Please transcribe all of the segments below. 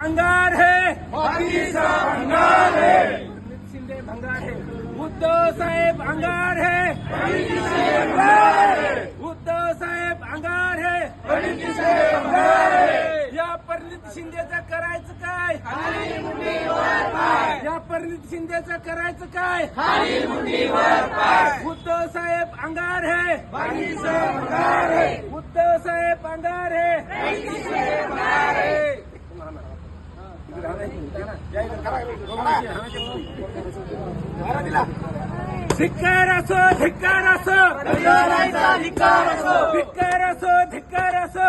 भंगार है। भंगार है। शिंदे भंगार है। उद्धव साहेब भंगार है। उद्धव साहेब भंगार है। या परिणित शिंदेचं करायचं काय? या परिणित शिंदेचं करायचं काय? उद्धव साहेब अंगार है। उद्धव साहेब अंगार है। धिक्कार असो धिक्कार असो धिक्कार असो. धिक्कार असो धिक्कार असो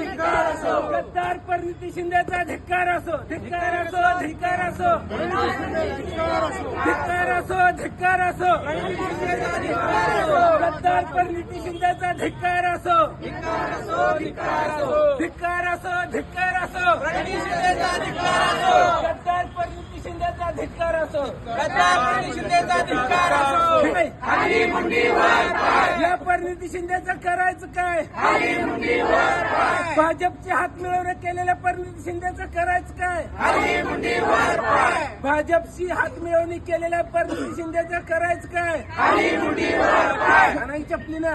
धिक्कार असो. गद्दार परिणिती शिंदेचा धिक्कार असो धिक्कार असो धिक्कार असो धिक्कार असो धिक्कार असो गद्दार परिणिती शिंदेचा धिक्कार असो धिक्कार असो धिक्कार असो गद्दार परिणिती शिंदेचा धिक्कार असो. या परिणिती शिंदेचं करायचं काय? भाजपचे हात मिळवणे केलेल्या परिणिती शिंदेचं करायचं काय? भाजपशी हात मिळवणी केलेल्या परिणिती शिंदेचं करायचं काय? नाही चपली ना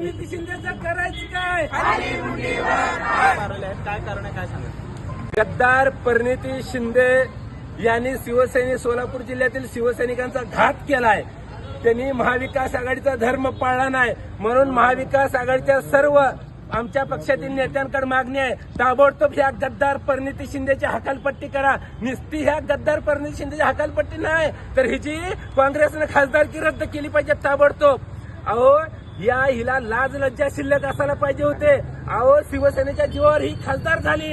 गद्दार परिणिती शिंदेचं करायचं काय? गद्दार परिणिती शिंदे यांनी शिवसैनिक सोलापूर जिल्ह्यातील शिवसैनिकांचा घात केलाय. त्यांनी महाविकास आघाडीचा धर्म पाळला नाही. म्हणून महाविकास आघाडीच्या सर्व आमच्या पक्षातील नेत्यांकडे मागणी आहे. ताबडतोब ह्या गद्दार परिणिती शिंदेची हकालपट्टी करा. निस्ती ह्या गद्दार परिणिती शिंदेची हकालपट्टी नाही तर हिची काँग्रेसनं खासदारकी रद्द केली पाहिजे ताबडतोब. अहो या हिला लाज लज्जा शिल्लक असायला पाहिजे होते. अहो शिवसेनेच्या जीवावर ही खासदार झाली.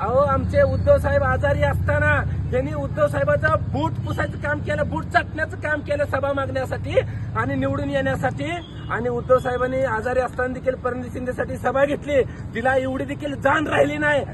अहो आमचे उद्धव साहेब आजारी असताना त्यांनी उद्धव साहेबाचा बूट पुसायचं काम केलं बूट चाटण्याचं काम केलं सभा मागण्यासाठी आणि निवडून येण्यासाठी. आणि उद्धव साहेबांनी आजारी असताना देखील परिणिती शिंदेसाठी सभा घेतली. तिला एवढी देखील जाण राहिली नाही.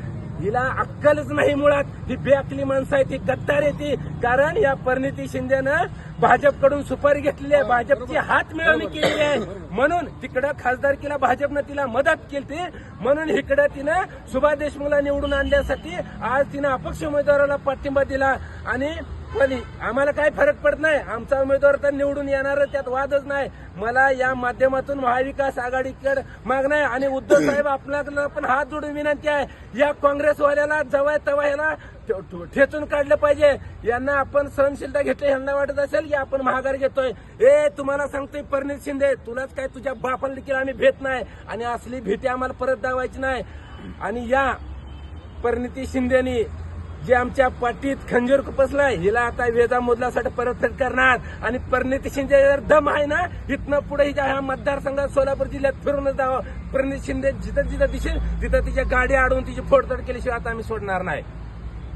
हिला अक्कलच नाही मुळात. ही बेअकली माणसं आहे ती गद्दार येते कारण या परिणिती शिंदेनं भाजपकडून सुपारी घेतलेली आहे. भाजपची हात मिळवणी केलेली आहे. म्हणून तिकडं खासदारकीला भाजपनं तिला मदत केली म्हणून इकडं तिनं सुभाष देशमुखला निवडून आणण्यासाठी आज तिनं अपक्ष उमेदवाराला पाठिंबा दिला. आणि पण आम्हाला काय फरक पडत नाही. आमचा उमेदवार तर निवडून येणार त्यात वादच नाही. मला या माध्यमातून महाविकास आघाडीकडे मागणं आहे. आणि उद्धव साहेब आपल्याला पण हात जोडून विनंती आहे. या काँग्रेसवाल्याला जवळ तवा ह्याला ठेचून काढलं पाहिजे. यांना आपण सहनशीलता घेतली यांना वाटत असेल की आपण माघार घेतोय. ए तुम्हाला सांगतोय परिणित शिंदे तुलाच काय तुझ्या बापाला देखील आम्ही भेट नाही. आणि असली भीती आम्हाला परत दावायची नाही. आणि या परिणिती शिंदेनी जे आमच्या पाठीत खंजीर खुपसलाय हिला आता वेजा मोदलासाठी परतफेड करणार. आणि परिणिती शिंदे जर दम आहे ना इथनं पुढे हिच्या ह्या मतदारसंघात सोलापूर जिल्ह्यात फिरून जावं. परिणिती शिंदे जिथं जिथं दिसेल तिथं तिच्या गाडी अडवून तिची फोडतोड केल्याशिवाय आता आम्ही सोडणार नाही.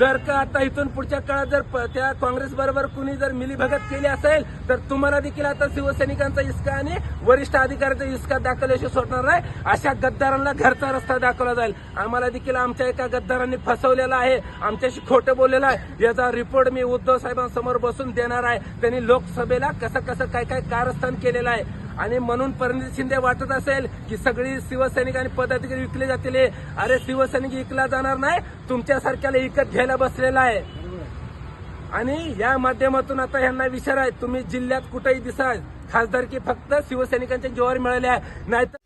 जर का आता इथून पुढच्या काळात जर प- त्या काँग्रेस बरोबर कुणी जर मिलीभगत केली असेल तर तुम्हाला देखील आता शिवसैनिकांचा इसका आणि वरिष्ठ अधिकाऱ्यांचा इसका दाखवल्याशिवाय सोडणार नाही. अशा गद्दारांना घरचा रस्ता दाखवला जाईल. आम्हाला देखील आमच्या एका गद्दारांनी फसवलेला आहे. आमच्याशी खोटं बोललेलं आहे. याचा रिपोर्ट मी उद्धव साहेबांसमोर बसून देणार आहे. त्यांनी लोकसभेला कसं कसं काय काय कारस्थान केलेलं आहे. आणि म्हणून परिणिती शिंदे वाटत असेल की सगळी शिवसैनिक आणि पदाधिकारी विकले जातील अरे शिवसैनिक विकला जाणार नाही तुमच्यासारख्याला विकत घ्यायला बसलेला आहे. आणि या माध्यमातून आता ह्यांना विचार आहे तुम्ही जिल्ह्यात कुठेही दिसाल खासदारकी फक्त शिवसैनिकांच्या जोवर मिळाल्या नाहीतर